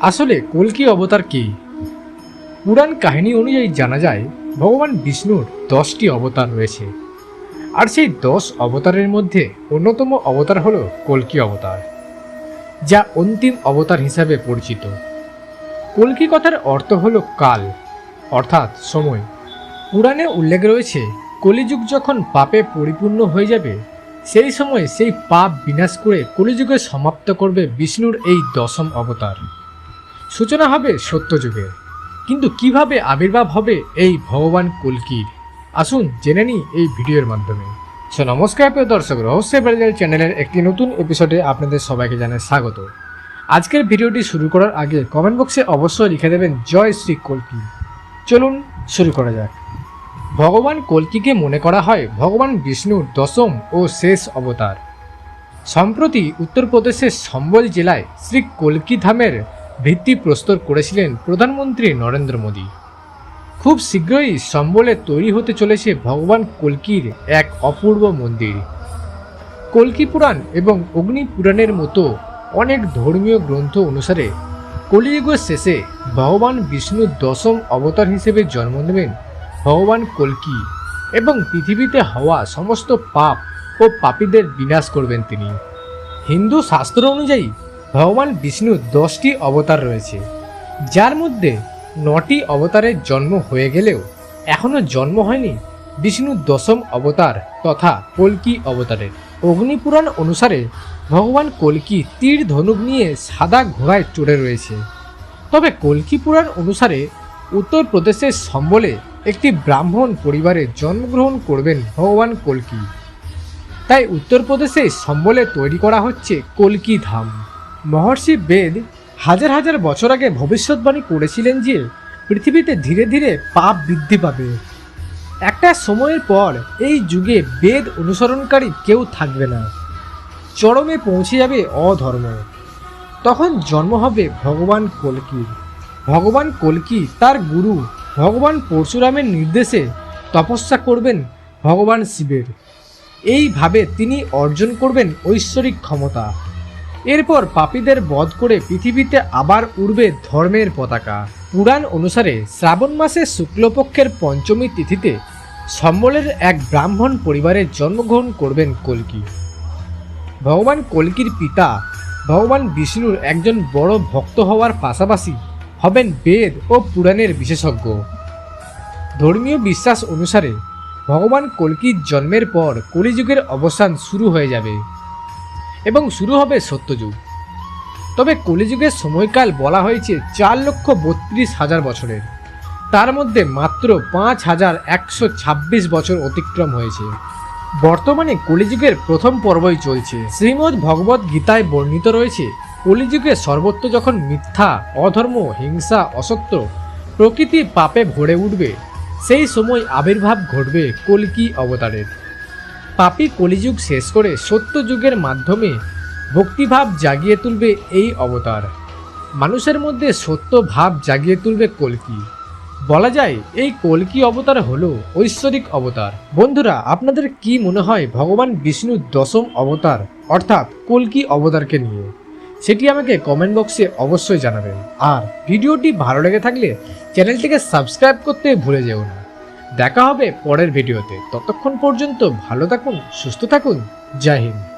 আসলে কলকি অবতার কি? পুরাণ কাহিনী অনুযায়ী জানা যায়, ভগবান বিষ্ণুর দশটি অবতার রয়েছে। আর সেই দশ অবতারের মধ্যে অন্যতম অবতার হল কল্কি অবতার, যা অন্তিম অবতার হিসাবে পরিচিত। কল্কি কথার অর্থ হল কাল, অর্থাৎ সময়। পুরাণে উল্লেখ রয়েছে, কলিযুগ যখন পাপে পরিপূর্ণ হয়ে যাবে, সেই সময় সেই পাপ বিনাশ করে কলিযুগে সমাপ্ত করবে বিষ্ণুর এই দশম অবতার। সূচনা হবে সত্যযুগের কিন্তু কীভাবে আবির্ভাব হবে এই ভগবান কল্কির? আসুন জেনে নিই এই ভিডিওর মাধ্যমে। সো নমস্কার, প্রিয় দর্শক, রহস্য ব্রাজিল চ্যানেলের একটি নতুন এপিসোডে আপনাদের সবাইকে জানাই স্বাগত। আজকের ভিডিওটি শুরু করার আগে কমেন্ট বক্সে অবশ্যই লিখে দেবেন, জয় শ্রী কল্কি। চলুন শুরু করা যাক। ভগবান কল্কিকে মনে করা হয় ভগবান বিষ্ণুর দশম ও শেষ অবতার। সম্প্রতি উত্তরপ্রদেশের সম্বল জেলায় শ্রী কল্কি ধামের ভিত্তি প্রস্তর করেছিলেন প্রধানমন্ত্রী নরেন্দ্র মোদী। খুব শীঘ্রই সম্বলে তৈরি হতে চলেছে ভগবান কল্কির এক অপূর্ব মন্দির। কল্কি পুরাণ এবং অগ্নি পুরাণের মতো অনেক ধর্মীয় গ্রন্থ অনুসারে কলিযুগের শেষে ভগবান বিষ্ণুর দশম অবতার হিসেবে জন্ম নেবেন ভগবান কল্কি এবং পৃথিবীতে হওয়া সমস্ত পাপ ও পাপীদের বিনাশ করবেন তিনি। হিন্দু শাস্ত্র অনুযায়ী ভগবান বিষ্ণুর দশটি অবতার রয়েছে। যার মধ্যে নটি অবতারের জন্ম হয়ে গেলেও এখনও জন্ম হয়নি বিষ্ণুর দশম অবতার তথা কল্কি অবতারের। অগ্নিপুরাণ অনুসারে ভগবান কল্কি তীর ধনুক নিয়ে সাদা ঘোড়ায় চড়ে রয়েছে। তবে কল্কি পুরাণ অনুসারে উত্তরপ্রদেশের সম্বলে একটি ব্রাহ্মণ পরিবারে জন্মগ্রহণ করবেন ভগবান কল্কি। তাই উত্তরপ্রদেশে সম্বলে তৈরি করা হচ্ছে কল্কি ধাম। মহর্ষি বেদ হাজার হাজার বছর আগে ভবিষ্যৎবাণী করেছিলেন যে পৃথিবীতে ধীরে ধীরে পাপ বৃদ্ধি পাবে। একটা সময়ের পর এই যুগে বেদ অনুসরণকারী কেউ থাকবে না। চরমে পৌঁছে যাবে অধর্ম। তখন জন্ম হবে ভগবান কল্কির। ভগবান কল্কি তার গুরু ভগবান পরশুরামের নির্দেশে তপস্যা করবেন ভগবান শিবের। এইভাবে তিনি অর্জন করবেন ঐশ্বরিক ক্ষমতা। এরপর পাপীদের বধ করে পৃথিবীতে আবার উড়বে ধর্মের পতাকা। পুরাণ অনুসারে শ্রাবণ মাসে শুক্লপক্ষের পঞ্চমী তিথিতে সম্বলের এক ব্রাহ্মণ পরিবারে জন্মগ্রহণ করবেন কল্কি। ভগবান কল্কির পিতা ভগবান বিষ্ণুর একজন বড় ভক্ত হওয়ার পাশাপাশি হবেন বেদ ও পুরাণের বিশেষজ্ঞ। ধর্মীয় বিশ্বাস অনুসারে ভগবান কল্কির জন্মের পর কলিযুগের অবসান শুরু হয়ে যাবে। এবং শুরু হবে সত্যযুগ। তবে কলিযুগের সময়কাল বলা হয়েছে চার লক্ষ বত্রিশ হাজার বছরের। তার মধ্যে মাত্র পাঁচ হাজার একশো ছাব্বিশ বছর অতিক্রম হয়েছে। বর্তমানে কলিযুগের প্রথম পর্বই চলছে। শ্রীমদ ভগবত গীতায় বর্ণিত রয়েছে, কলিযুগে সর্বত্র যখন মিথ্যা, অধর্ম, হিংসা, অসত্য প্রকৃতি পাপে ভরে উঠবে, সেই সময় আবির্ভাব ঘটবে কল্কি অবতারের। পাপী কলিযুগ শেষ করে সত্য যুগের মাধ্যমে ভক্তিভাব জাগিয়ে তুলবে এই অবতার। মানুষের মধ্যে সত্য ভাব জাগিয়ে তুলবে কল্কি। বলা যায়, এই কল্কি অবতার হলো ঐশ্বরিক অবতার। বন্ধুরা, আপনাদের কি মনে হয় ভগবান বিষ্ণুর দশম অবতার, অর্থাৎ কল্কি অবতারকে নিয়ে? সেটি আমাকে কমেন্ট বক্সে অবশ্যই জানাবেন। আর ভিডিওটি ভালো লেগে থাকলে চ্যানেলটিকে সাবস্ক্রাইব করতে ভুলে যেও না। দেখা হবে পরের ভিডিওতে। ততক্ষণ পর্যন্ত ভালো থাকুন সুস্থ থাকুন। জয় হিন্দ।